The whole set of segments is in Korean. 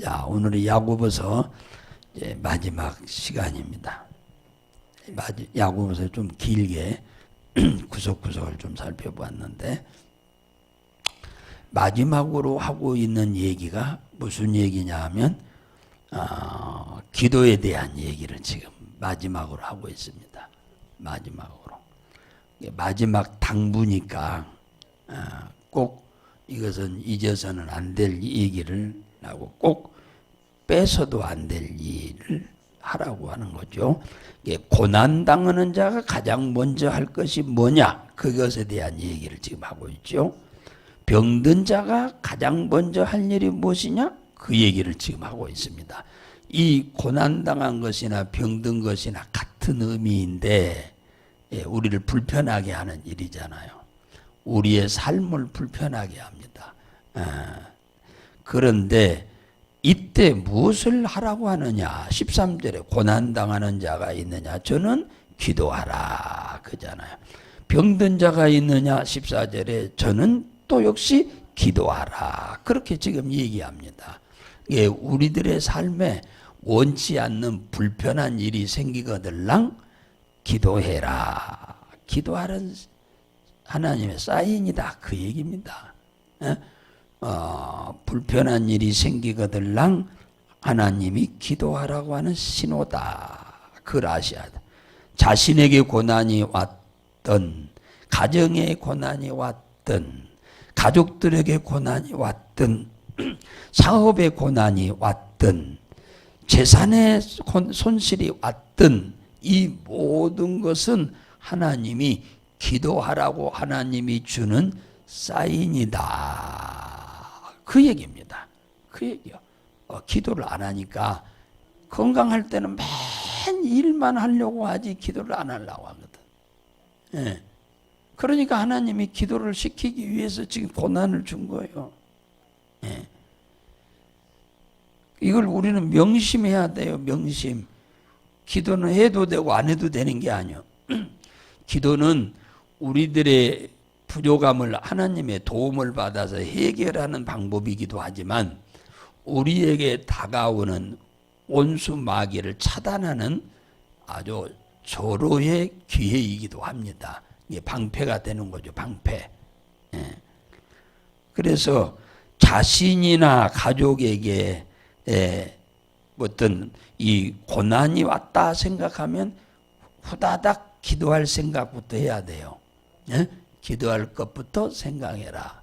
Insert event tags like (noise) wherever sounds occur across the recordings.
자, 오늘의 야고보서 마지막 시간입니다. 야고보서 좀 길게 (clears throat) 구석구석을 좀 살펴보았는데 마지막으로 하고 있는 얘기가 무슨 얘기냐 하면 어, 기도에 대한 얘기를 지금 마지막으로 하고 있습니다. 마지막으로 마지막 당부니까 어, 꼭 이것은 잊어서는 안 될 얘기를 하고 꼭 빼서도 안 될 일을 하라고 하는 거죠. 고난 당하는 자가 가장 먼저 할 것이 뭐냐? 그것에 대한 얘기를 지금 하고 있죠. 병든 자가 가장 먼저 할 일이 무엇이냐? 그 얘기를 지금 하고 있습니다. 이 고난 당한 것이나 병든 것이나 같은 의미인데 예, 우리를 불편하게 하는 일이잖아요. 우리의 삶을 불편하게 합니다. 아, 그런데 이때 무엇을 하라고 하느냐? 13절에 고난당하는 자가 있느냐? 저는 기도하라. 그잖아요. 병든 자가 있느냐? 14절에 저는 또 역시 기도하라. 그렇게 지금 얘기합니다. 예, 우리들의 삶에 원치 않는 불편한 일이 생기거들랑 기도해라. 기도하는 하나님의 사인이다. 그 얘기입니다. 예? 어, 불편한 일이 생기거들랑 하나님이 기도하라고 하는 신호다. 돼. 자신에게 고난이 왔던, 가정에 고난이 왔던, 가족들에게 고난이 왔던, (clears throat) 사업에 고난이 왔던, 재산에 손실이 왔던 이 모든 것은 하나님이 기도하라고 하나님이 주는 사인이다. 그 얘기입니다. 그 얘기요. 어, 기도를 안 하니까 건강할 때는 맨 일만 하려고 하지 기도를 안 하려고 하거든. 예. 그러니까 하나님이 기도를 시키기 위해서 지금 고난을 준 거예요. 예. 이걸 우리는 명심해야 돼요. 명심. 기도는 해도 되고 안 해도 되는 게 아니요. (clears throat) 기도는 우리들의 부족함을 하나님의 도움을 받아서 해결하는 방법이기도 하지만 우리에게 다가오는 온수 마귀를 차단하는 아주 조로의 기회이기도 합니다. 이게 방패가 되는 거죠. 방패. 예. 그래서 자신이나 가족에게 예, 어떤 이 고난이 왔다 생각하면 후다닥 기도할 생각부터 해야 돼요. 예? 기도할 것부터 생각해라.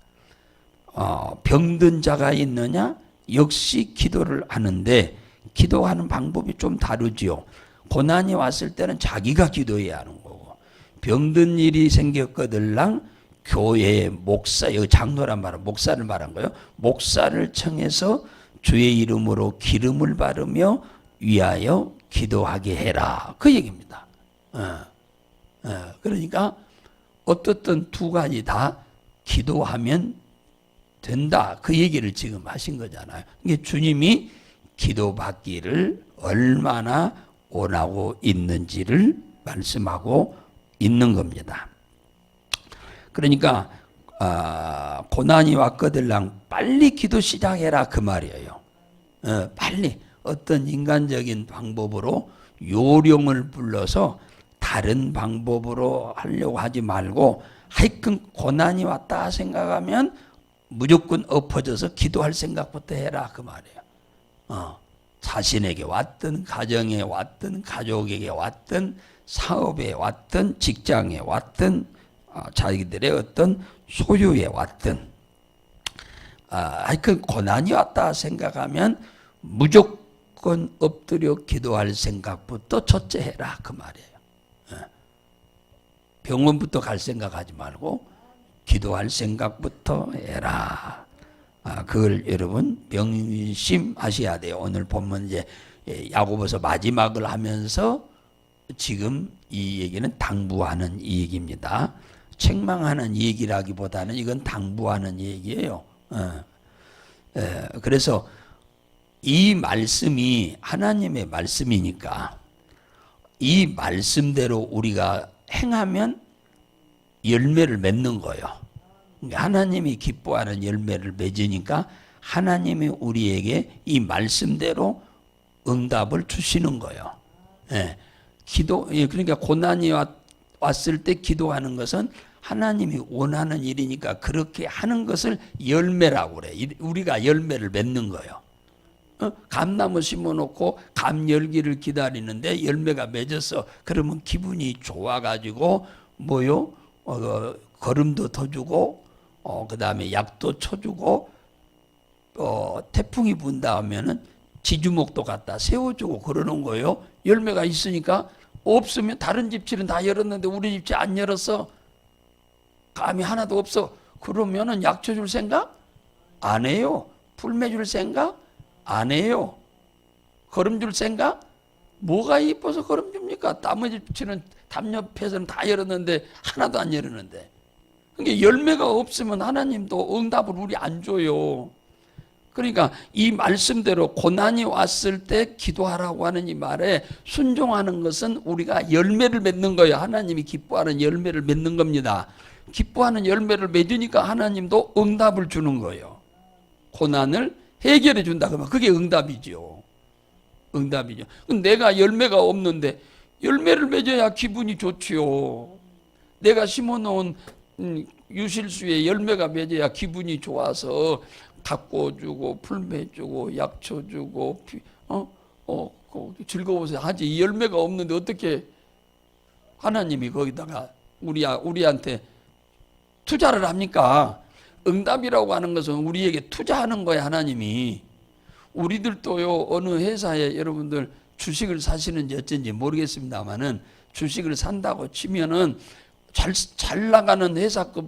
어, 병든 자가 있느냐? 역시 기도를 하는데 기도하는 방법이 좀 다르지요. 고난이 왔을 때는 자기가 기도해야 하는 거고 병든 일이 생겼거들랑 교회 목사, 여기 장로란 말은 목사를 말한 거예요. 목사를 청해서 주의 이름으로 기름을 바르며 위하여 기도하게 해라. 그 얘기입니다. 어, 어, 그러니까 어떻든 두 가지 다 기도하면 된다. 그 얘기를 지금 하신 거잖아요. 이게 주님이 기도받기를 얼마나 원하고 있는지를 말씀하고 있는 겁니다. 그러니까 아, 고난이 왔거들랑 빨리 기도 시작해라 그 말이에요. 어, 빨리 어떤 인간적인 방법으로 요령을 불러서 다른 방법으로 하려고 하지 말고 하여튼 고난이 왔다 생각하면 무조건 엎어져서 기도할 생각부터 해라 그 말이에요. 어, 자신에게 왔든 가정에 왔든 가족에게 왔든 사업에 왔든 직장에 왔든 어, 자기들의 어떤 소유에 왔든 아, 하여튼 고난이 왔다 생각하면 무조건 엎드려 기도할 생각부터 첫째 해라 그 말이에요. 병원부터 갈 생각하지 말고 기도할 생각부터 해라. 아, 그걸 여러분 명심하셔야 돼요. 오늘 본문 이제 야고보서 마지막을 하면서 지금 이 얘기는 당부하는 이 얘기입니다. 책망하는 얘기라기보다는 이건 당부하는 얘기예요. 어. 에, 그래서 이 말씀이 하나님의 말씀이니까 이 말씀대로 우리가 행하면 열매를 맺는 거예요. 하나님이 기뻐하는 열매를 맺으니까 하나님이 우리에게 이 말씀대로 응답을 주시는 거예요. 예. 기도 예, 그러니까 고난이 왔, 왔을 때 기도하는 것은 하나님이 원하는 일이니까 그렇게 하는 것을 열매라고 그래. 이- 우리가 열매를 맺는 거예요. 어? 감나무 심어놓고 감 열기를 기다리는데 열매가 맺었어. 그러면 기분이 좋아가지고 뭐요? 어, 어, 걸음도 더 주고, 어, 그 다음에 약도 쳐주고, 어, 태풍이 분다 하면은 지주목도 갖다 세워주고 그러는 거예요. 열매가 있으니까 없으면 다른 집들은 다 열었는데 우리 집지 안 열었어. 감이 하나도 없어. 그러면은 약초 줄 생각? 안 해요. 풀매 줄 생각? 안 해요. 걸음 줄 생각? 뭐가 이뻐서 걸음 줍니까? 나머지 집은 담 옆에서는 다 열었는데 하나도 안 열었는데. 그러니까 열매가 없으면 하나님도 응답을 우리 안 줘요. 그러니까 이 말씀대로 고난이 왔을 때 기도하라고 하는 이 말에 순종하는 것은 우리가 열매를 맺는 거예요. 하나님이 기뻐하는 열매를 맺는 겁니다. 기뻐하는 열매를 맺으니까 하나님도 응답을 주는 거예요. 고난을 해결해 준다 그러면 그게 응답이죠. 응답이죠. 그럼 내가 열매가 없는데 열매를 맺어야 기분이 좋지요. 내가 심어놓은 음, 유실수에 열매가 맺어야 기분이 좋아서 가꿔주고 풀매주고 약초주고 피- 어? 어, 그 즐거워서 하지 이 열매가 없는데 어떻게 하나님이 거기다가 우리 우리한테 투자를 합니까? 응답이라고 하는 것은 우리에게 투자하는 거야 하나님이 우리들도요 어느 회사에 여러분들 주식을 사시는지 어쩐지 모르겠습니다만은 주식을 산다고 치면은 잘, 잘 나가는 회사 거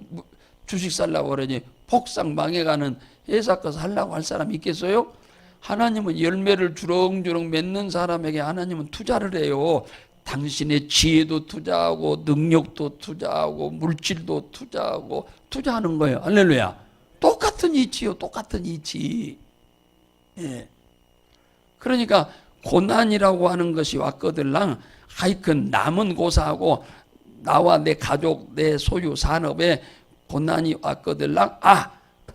주식 살라고 그러지 폭삭 망해가는 회사 거 살라고 할 사람 있겠어요? 하나님은 열매를 주렁주렁 맺는 사람에게 하나님은 투자를 해요. 당신의 지혜도 투자하고 능력도 투자하고 물질도 투자하고 투자하는 거예요. 할렐루야. 똑같은 이치요. 똑같은 이치. 예. 그러니까 고난이라고 하는 것이 왔거들랑 하여튼 남은 고사하고 나와 내 가족, 내 소유 산업에 고난이 왔거들랑 아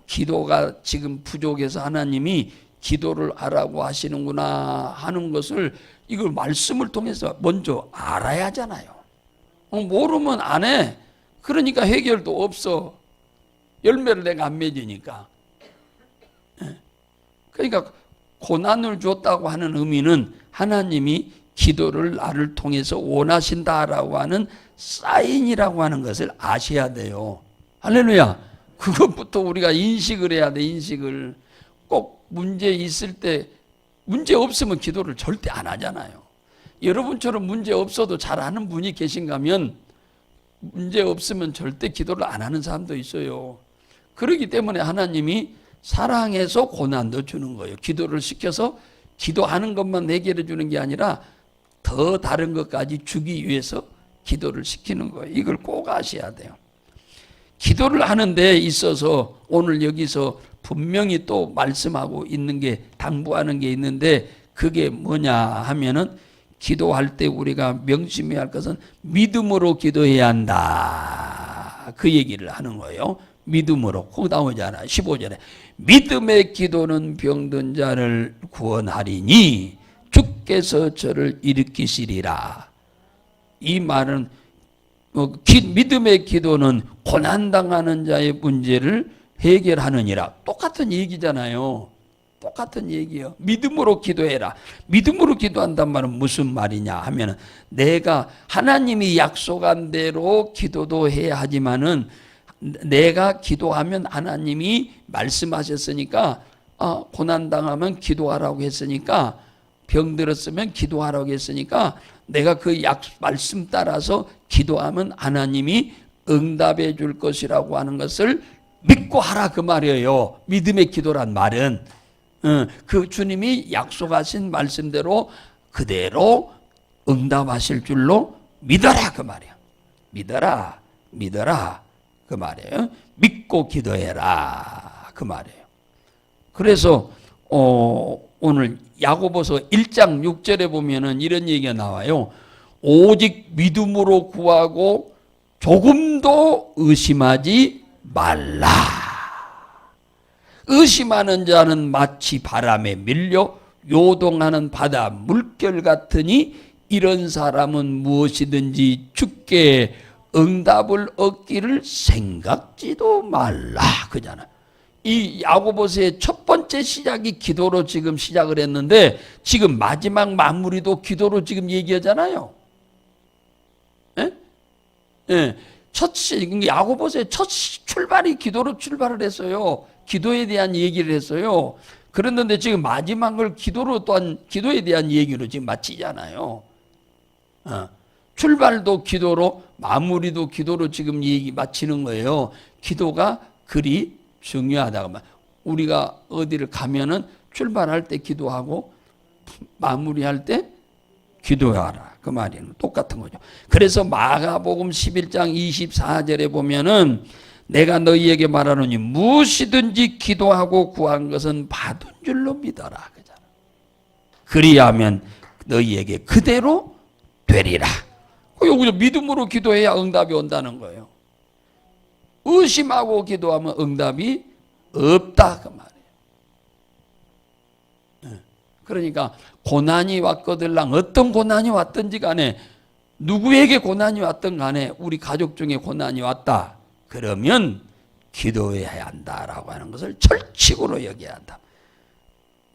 기도가 지금 부족해서 하나님이 기도를 하라고 하시는구나 하는 것을 이걸 말씀을 통해서 먼저 알아야 하잖아요. 어, 모르면 안 해. 그러니까 해결도 없어. 열매를 내가 안 맺으니까. 예. 그러니까 고난을 줬다고 하는 의미는 하나님이 기도를 나를 통해서 원하신다라고 하는 사인이라고 하는 것을 아셔야 돼요. 할렐루야. 그것부터 우리가 인식을 해야 돼, 인식을. 꼭 문제 있을 때, 문제 없으면 기도를 절대 안 하잖아요. 여러분처럼 문제 없어도 잘 하는 분이 계신가면 문제 없으면 절대 기도를 안 하는 사람도 있어요. 그렇기 때문에 하나님이 사랑해서 고난도 주는 거예요. 기도를 시켜서 기도하는 것만 해결해 주는 게 아니라 더 다른 것까지 주기 위해서 기도를 시키는 거예요. 이걸 꼭 아셔야 돼요. 기도를 하는 데 있어서 오늘 여기서 분명히 또 말씀하고 있는 게 당부하는 게 있는데 그게 뭐냐 하면은 기도할 때 우리가 명심해야 할 것은 믿음으로 기도해야 한다. 그 얘기를 하는 거예요. 믿음으로. 그 나오잖아. 15절에. 믿음의 기도는 병든 자를 구원하리니 주께서 저를 일으키시리라. 이 말은 어, 기- 믿음의 기도는 고난당하는 자의 문제를 해결하느니라. 똑같은 얘기잖아요. 똑같은 얘기예요. 믿음으로 기도해라. 믿음으로 기도한단 말은 무슨 말이냐 하면은 내가 하나님이 약속한 대로 기도도 해야 하지만은 내가 기도하면 하나님이 말씀하셨으니까 아, 고난 당하면 기도하라고 했으니까 병 들었으면 기도하라고 했으니까 내가 그 약 말씀 따라서 기도하면 하나님이 응답해 줄 것이라고 하는 것을 믿고 하라 그 말이에요. 믿음의 기도란 말은 어, 그 주님이 약속하신 말씀대로 그대로 응답하실 줄로 믿어라 그 말이야. 믿어라, 믿어라 그 말이에요. 믿고 기도해라 그 말이에요. 그래서 어, 오늘 야고보서 1장 6절에 보면은 이런 얘기가 나와요. 오직 믿음으로 구하고 조금도 의심하지 말라. 의심하는 자는 마치 바람에 밀려 요동하는 바다 물결 같으니 이런 사람은 무엇이든지 죽게 응답을 얻기를 생각지도 말라 그잖아. 이 야고보서의 첫 번째 시작이 기도로 지금 시작을 했는데 지금 마지막 마무리도 기도로 지금 얘기하잖아요. 예? 예. 첫 시, 야고보서의 첫 시- 출발이 기도로 출발을 했어요. 기도에 대한 얘기를 했어요. 그랬는데 지금 마지막을 기도로 또한 기도에 대한 얘기로 지금 마치잖아요. 어. 출발도 기도로 마무리도 기도로 지금 얘기 마치는 거예요. 기도가 그리 중요하다고 말. 우리가 어디를 가면은 출발할 때 기도하고 마무리할 때 기도하라. 그 말이에요. 똑같은 거죠. 그래서 마가복음 11장 24절에 보면은 내가 너희에게 말하노니 무엇이든지 기도하고 구한 것은 받은 줄로 믿어라. 그잖아. 그리하면 너희에게 그대로 되리라. 그 여기서 믿음으로 기도해야 응답이 온다는 거예요. 의심하고 기도하면 응답이 없다 그. 예. 그러니까 고난이 왔거들랑 어떤 고난이 왔든지 간에 누구에게 고난이 왔든 간에 우리 가족 중에 고난이 왔다. 그러면 기도해야 한다라고 하는 것을 철칙으로 여겨야 한다.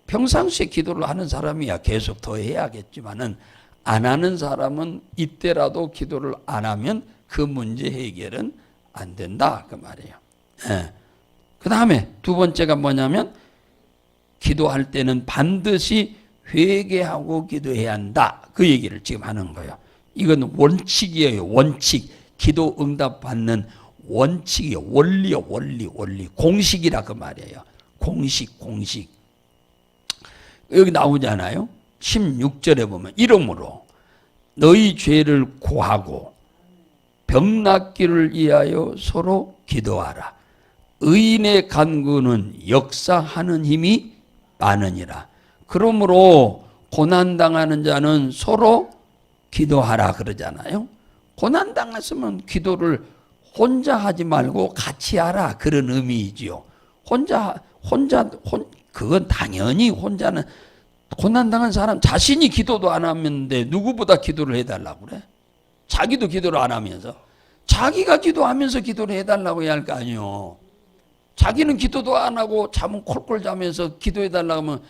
평상시에 기도를 하는 사람이야 계속 더 해야겠지만은 안 하는 사람은 이때라도 기도를 안 하면 그 문제 해결은 안 된다 그 말이에요. 예. 그 다음에 두 번째가 뭐냐면 기도할 때는 반드시 회개하고 기도해야 한다 그 얘기를 지금 하는 거예요. 이건 원칙이에요. 원칙. 기도 응답 받는 원칙이요. 원리요. 원리 원리 공식이라 그 말이에요. 공식 공식. 여기 나오잖아요. 16절에 보면 이름으로 너희 죄를 고하고 병 낫기를 위하여 서로 기도하라. 의인의 간구는 역사하는 힘이 많으니라. 그러므로 고난 당하는 자는 서로 기도하라 그러잖아요. 고난 당했으면 기도를 혼자 하지 말고 같이 하라 그런 의미이지요. 혼자 혼자 혼 그건 당연히 혼자는 고난 당한 사람 자신이 기도도 안 하는데 누구보다 기도를 해달라고 그래? 자기도 기도를 안 하면서 자기가 기도하면서 기도를 해달라고 해야 할 거 아니요. 자기는 기도도 안 하고 잠은 콜콜 자면서 기도해 달라고 하면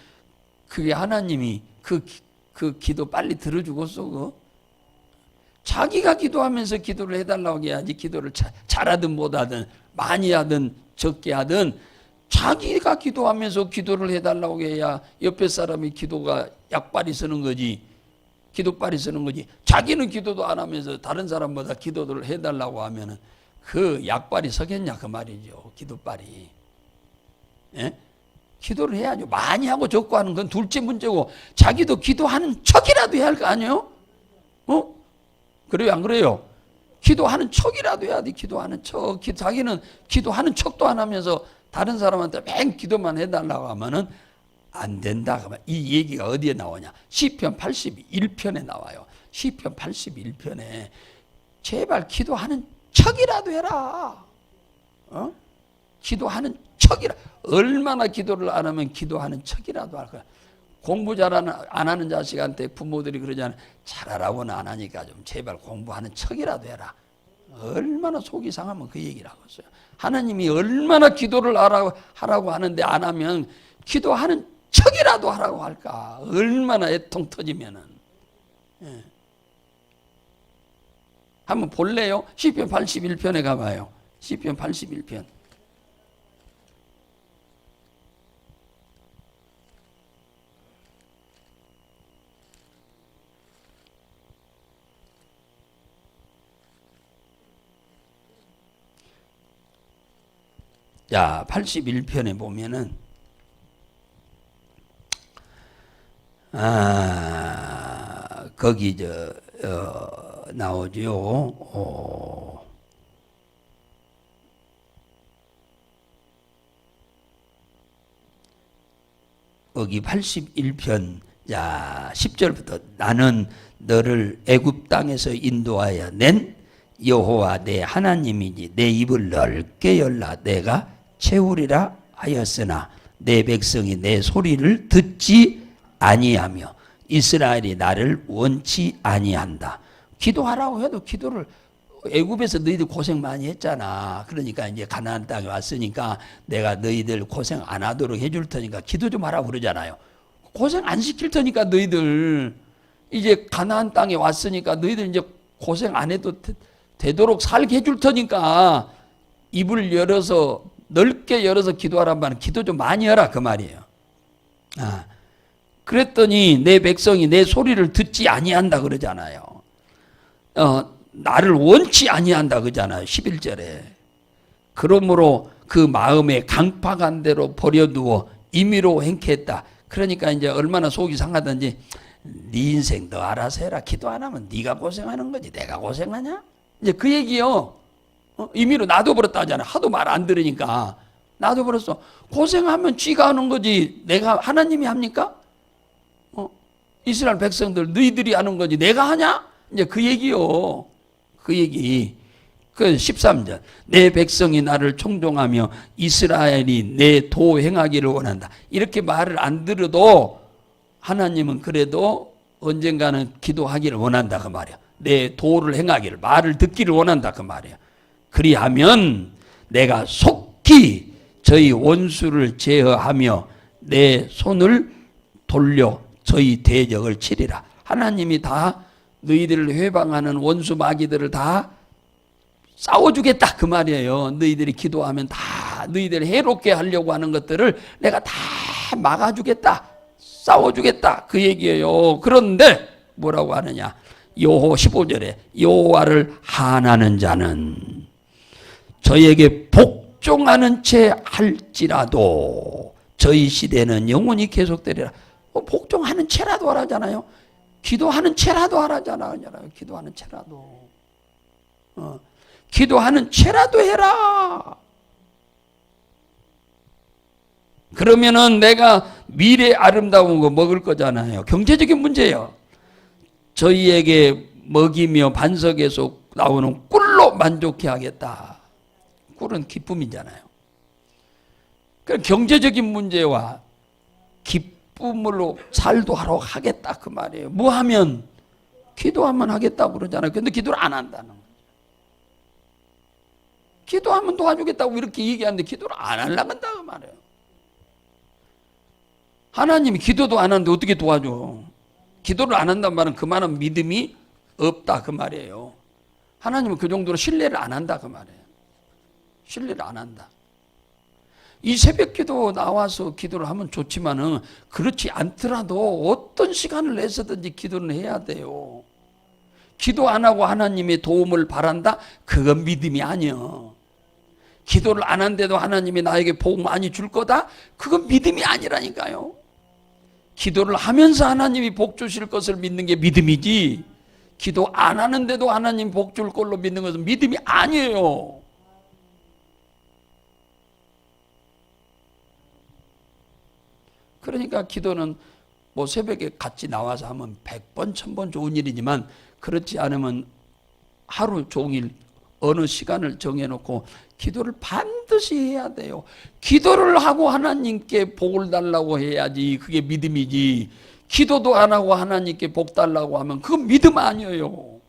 그게 하나님이 그, 기- 그 기도 빨리 들어주겠어 그거? 자기가 기도하면서 기도를 해달라고 해야지 기도를 자- 잘하든 못하든 많이 하든 적게 하든 자기가 기도하면서 기도를 해달라고 해야 옆에 사람이 기도가 약발이 서는 거지 기도발이 서는 거지 자기는 기도도 안 하면서 다른 사람보다 기도를 해달라고 하면은 그 약발이 서겠냐 그 말이죠 기도발이 예? 기도를 해야죠 많이 하고 적고 하는 건 둘째 문제고 자기도 기도하는 척이라도 해야 할 거 아니에요 어? 그래요 안 그래요? 기도하는 척이라도 해야 돼 기도하는 척 기- 자기는 기도하는 척도 안 하면서 다른 사람한테 맨 기도만 해달라고 하면은 안 된다. 이 얘기가 어디에 나오냐? 시편 81편에 나와요. 시편 81편에 제발 기도하는 척이라도 해라. 어? 기도하는 척이라. 얼마나 기도를 안 하면 기도하는 척이라도 할 거야. 공부 잘하는 안 하는 자식한테 부모들이 그러잖아요. 잘하라고는 안 하니까 좀 제발 공부하는 척이라도 해라. 얼마나 속이 상하면 그 얘기를 하고 있어요. 하나님이 얼마나 기도를 하라고 하는데 안 하면 기도하는 척이라도 하라고 할까. 얼마나 애통 터지면은. 예. 한번 볼래요? 시편 81편에 가봐요. 시편 81편. 자, 81편에 보면은 아, 거기 저 어, 나오죠. 어, 거기 81편 자 10절부터 나는 너를 애굽 땅에서 인도하여 낸 여호와 내 하나님이니 내 입을 넓게 열라 내가 채우리라 하였으나 내 백성이 내 소리를 듣지 아니하며 이스라엘이 나를 원치 아니한다. 기도하라고 해도 기도를 애굽에서 너희들 고생 많이 했잖아. 그러니까 이제 가나안 땅에 왔으니까 내가 너희들 고생 안 하도록 해줄 테니까 기도 좀 하라고 그러잖아요. 고생 안 시킬 테니까 너희들 이제 가나안 땅에 왔으니까 너희들 이제 고생 안 해도 되, 되도록 살게 해줄 테니까 입을 열어서 넓게 열어서 기도하란 말은 기도 좀 많이 하라 그 말이에요. 아, 그랬더니 내 백성이 내 소리를 듣지 아니한다 그러잖아요. 어, 나를 원치 아니한다 그러잖아요. 11절에. 그러므로 그 마음에 강팍한 대로 버려두어 임의로 행쾌했다. 그러니까 이제 얼마나 속이 상하든지 네 인생 너 알아서 해라. 기도 안 하면 네가 고생하는 거지. 내가 고생하냐? 이제 그 얘기요. 어? 임의로 놔둬버렸다 하잖아. 하도 말 안 들으니까. 놔둬버렸어. 고생하면 쥐가 하는 거지. 내가 하나님이 합니까? 어? 이스라엘 백성들 너희들이 하는 거지. 내가 하냐? 이제 그 얘기요. 그 얘기. 그 13절. 내 백성이 나를 총종하며 이스라엘이 내 도 행하기를 원한다. 이렇게 말을 안 들어도 하나님은 그래도 언젠가는 기도하기를 원한다 그 말이야. 내 도를 행하기를 말을 듣기를 원한다 그 말이야. 그리하면 내가 속히 저희 원수를 제어하며 내 손을 돌려 저희 대적을 치리라. 하나님이 다 너희들을 회방하는 원수 마귀들을 다 싸워주겠다 그 말이에요. 너희들이 기도하면 다 너희들 해롭게 하려고 하는 것들을 내가 다 막아주겠다. 싸워주겠다 그 얘기예요. 그런데 뭐라고 하느냐? 여호 15절에 여호와를 하나는 자는 저에게 복종하는 채 할지라도 저희 시대는 영원히 계속되리라. 어, 복종하는 채라도 하라잖아요. 기도하는 채라도 하라잖아요. 기도하는 채라도. 어, 기도하는 채라도 해라. 그러면은 내가 미래 아름다운 거 먹을 거잖아요. 경제적인 문제예요. 저희에게 먹이며 반석에서 나오는 꿀로 만족해 하겠다. 꿀은 기쁨이잖아요. 그 경제적인 문제와 기 쁨으로 살도 하러 하겠다 그 말이에요. 뭐 하면 기도하면 하겠다고 그러잖아요. 근데 기도를 안 한다는 거예요. 기도하면 도와주겠다고 이렇게 얘기하는데 기도를 안 하려고 한다 그 말이에요. 하나님이 기도도 안 하는데 어떻게 도와줘? 기도를 안 한단 말은 그만한 믿음이 없다 그 말이에요. 하나님은 그 정도로 신뢰를 안 한다 그 말이에요. 신뢰를 안 한다. 이 새벽 기도 나와서 기도를 하면 좋지만은 그렇지 않더라도 어떤 시간을 내서든지 기도는 해야 돼요. 기도 안 하고 하나님의 도움을 바란다? 그건 믿음이 아니요. 기도를 안 한데도 하나님이 나에게 복 많이 줄 거다? 그건 믿음이 아니라니까요. 기도를 하면서 하나님이 복 주실 것을 믿는 게 믿음이지. 기도 안 하는데도 하나님 복 줄 걸로 믿는 것은 믿음이 아니에요. 그러니까 기도는 뭐 새벽에 같이 나와서 하면 백 번, 천번 좋은 일이지만 그렇지 않으면 하루 종일 어느 시간을 정해놓고 기도를 반드시 해야 돼요. 기도를 하고 하나님께 복을 달라고 해야지 그게 믿음이지. 기도도 안 하고 하나님께 복 달라고 하면 그건 믿음 아니에요.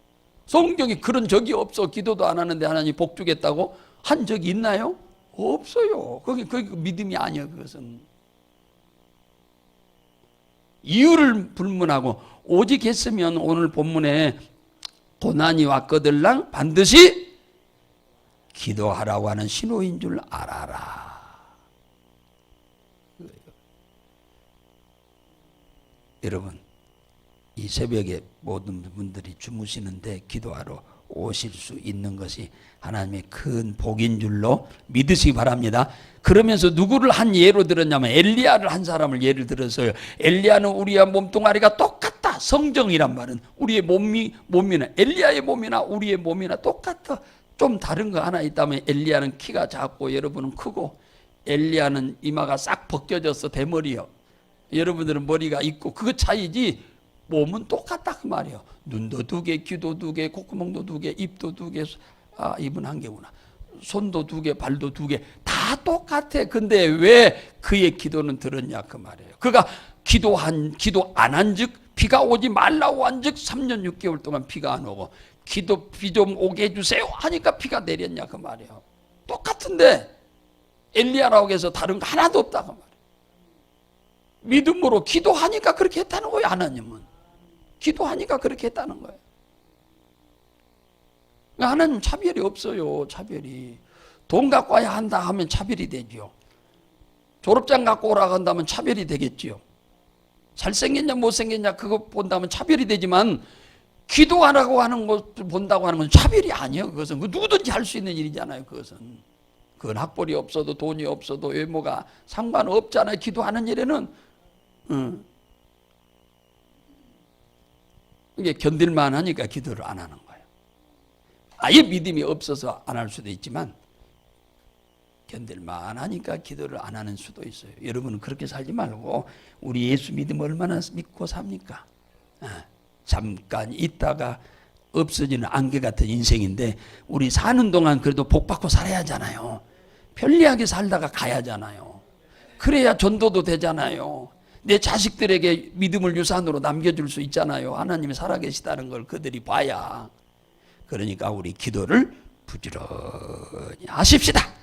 성경에 그런 적이 없어. 기도도 안 하는데 하나님 복 주겠다고 한 적이 있나요? 없어요. 그게, 그게 믿음이 아니에요. 그것은. 이유를 불문하고 오직 했으면 오늘 본문에 고난이 왔거들랑 반드시 기도하라고 하는 신호인 줄 알아라. 여러분, 이 새벽에 모든 분들이 주무시는데 기도하러 오실 수 있는 것이 하나님의 큰 복인 줄로 믿으시기 바랍니다. 그러면서 누구를 한 예로 들었냐면 엘리야를 한 사람을 예를 들어서요. 엘리야는 우리와 몸뚱아리가 똑같다. 성정이란 말은 우리의 몸이 몸이나 엘리야의 몸이나 우리의 몸이나 똑같아. 좀 다른 거 하나 있다면 엘리야는 키가 작고 여러분은 크고 엘리야는 이마가 싹 벗겨져서 대머리요. 여러분들은 머리가 있고 그거 차이지 몸은 똑같다 그 말이에요. 눈도 두 개, 귀도 두 개, 콧구멍도 두 개, 입도 두 개, 아 입은 한 개구나. 손도 두 개, 발도 두 개, 다 똑같아. 근데 왜 그의 기도는 들었냐 그 말이에요. 그가 기도한 기도 안 한즉 비가 오지 말라고 한즉 3년 6개월 동안 비가 안 오고 기도 비 좀 오게 해주세요 하니까 비가 내렸냐 그 말이에요. 똑같은데 엘리야라고 해서 다른 거 하나도 없다 그 말이에요. 믿음으로 기도하니까 그렇게 했다는 거예요 하나님은. 기도하니까 그렇게 했다는 거예요. 그러니까 하나님 차별이 없어요. 차별이. 돈 갖고 와야 한다 하면 차별이 되지요. 졸업장 갖고 오라고 한다면 차별이 되겠지요. 잘생겼냐 못생겼냐 그거 본다면 차별이 되지만 기도하라고 하는 것을 본다고 하는 건 차별이 아니에요. 그것은 그 누구든지 할 수 있는 일이잖아요. 그것은 그건 학벌이 없어도 돈이 없어도 외모가 상관없잖아요. 기도하는 일에는 응. 이게 견딜만 하니까 기도를 안 하는 거예요. 아예 믿음이 없어서 안 할 수도 있지만 견딜만 하니까 기도를 안 하는 수도 있어요. 여러분은 그렇게 살지 말고 우리 예수 믿음 얼마나 믿고 삽니까? 아, 잠깐 있다가 없어지는 안개 같은 인생인데 우리 사는 동안 그래도 복 받고 살아야 하잖아요. 편리하게 살다가 가야잖아요. 그래야 전도도 되잖아요. 내 자식들에게 믿음을 유산으로 남겨줄 수 있잖아요. 하나님이 살아계시다는 걸 그들이 봐야. 그러니까 우리 기도를 부지런히 하십시다.